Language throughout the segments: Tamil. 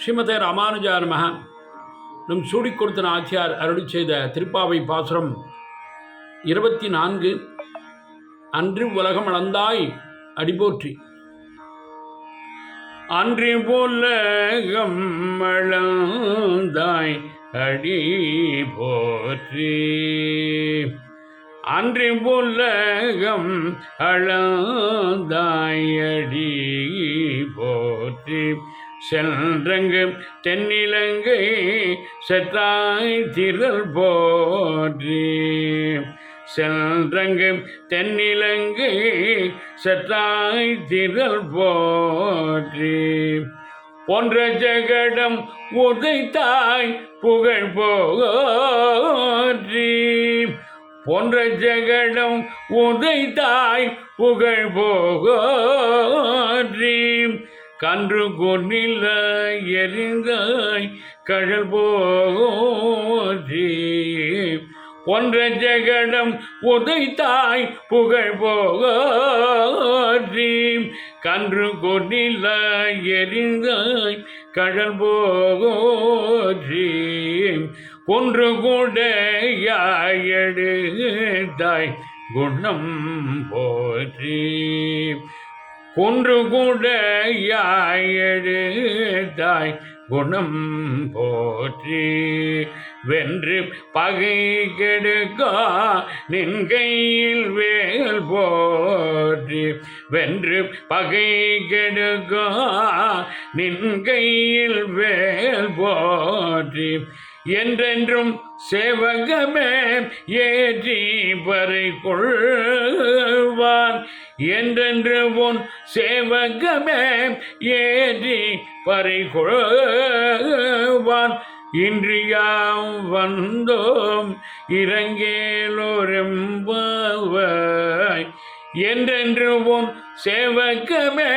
ஸ்ரீமதே ராமானுஜா நமக. நம் சூடி கொடுத்தன ஆச்சியார் அருளி செய்த திருப்பாவை பாசுரம் இருபத்தி நான்கு அன்று உலகம் அளந்தாய் அடிபோற்றி. அன்று உலகம் அளந்தாய் அடி போற்றி அன்று உலகம் அளந்தாயடி போற்றி சென்றங்கு தென்னிலங்கை செற்றாய் திரள் போற்றி. சென்றங்கு தென்னிலங்கை செற்றாய் திரள் போற்றி. போன்ற ஜெகடம் உதைத்தாய் புகழ் போற்றி. போன்ற ஜெகடம் உதைத்தாய் புகழ் போகோ கன்று கொன்னில எரிந்தாய் கழல் போற்றி போன்ற ஜெகடம் உதைத்தாய் புகழ் போற்றி கன்று கொன்னில எரிந்தாய் கடல் போற்றி கொன்று கூடையாயெடுத்தாய் குணம் போற்றி. கொன்று யாயெழுதாய் குணம் போற்றி. வென்று பகை கெடுக்கா நின் கையில் வேல் போற்றி. வென்று பகை கெடுக்கா நின் கையில் வேல் போற்றி. என்றென்றும் சேவகமே ஏற்றி பறை கொள்வான் என்றென்று உன் சேவகமே ஏறி பறை இன்றியாம் வந்தோம் இறங்கேலோரெம்பாவாய். என்றென்று உன் சேவகமே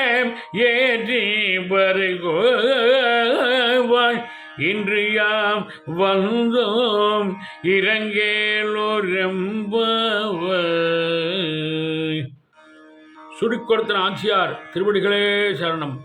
ஏற்றி பறை கொள்வாய் இன்று யாம் வந்தோம் இறங்கேலோரெம்பாவாய். சுடிக்கொடுத்தன ஆட்சியார் திருவடிகளே சரணம்.